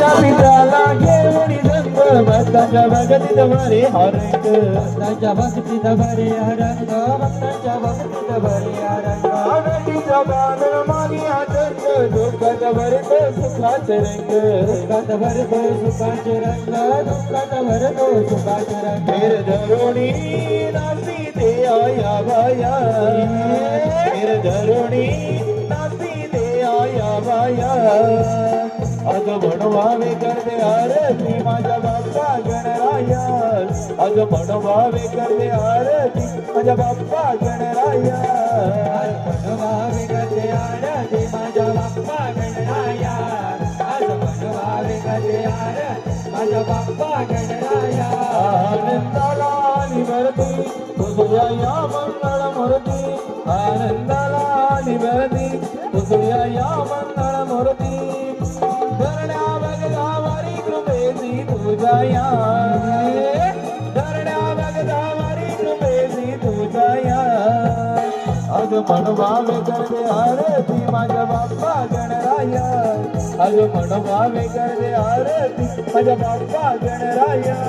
पित्याला घेऊन रंग भक्ताच्या भगतीत भरे हरंग भक्तांच्या भक्तीत भरे रंग भक्तांच्या रंग आनंदीचा बांधण मागे आनंद दुःखात भरतो सुखाच रंग दुःखात भरतो सुखाचे रंग दुःखात भरतो सुखाचे रंग फेर धरुणी नाची दे आया बाया फेर धरुणी नाची दे आया बाया अग म्हणवावे करते आरती माझ्या बाप्पा गणराया अग म्हणवावे आरती माझ्या बाप्पा गणराया मनवावे गते आरती माझ्या बाप्पा गणराया आरती माझ्या बाप्पा गणराया आनंदाला तुझ्या या मंगळ कृपेची तुझ्या या धरण्या भगवारी कृपेची तुझ्या या अग म्हणवावे करते आरती माझ्या बाप्पा गणराया अग म्हणवावे करते आरती माझ्या बाप्पा गणराया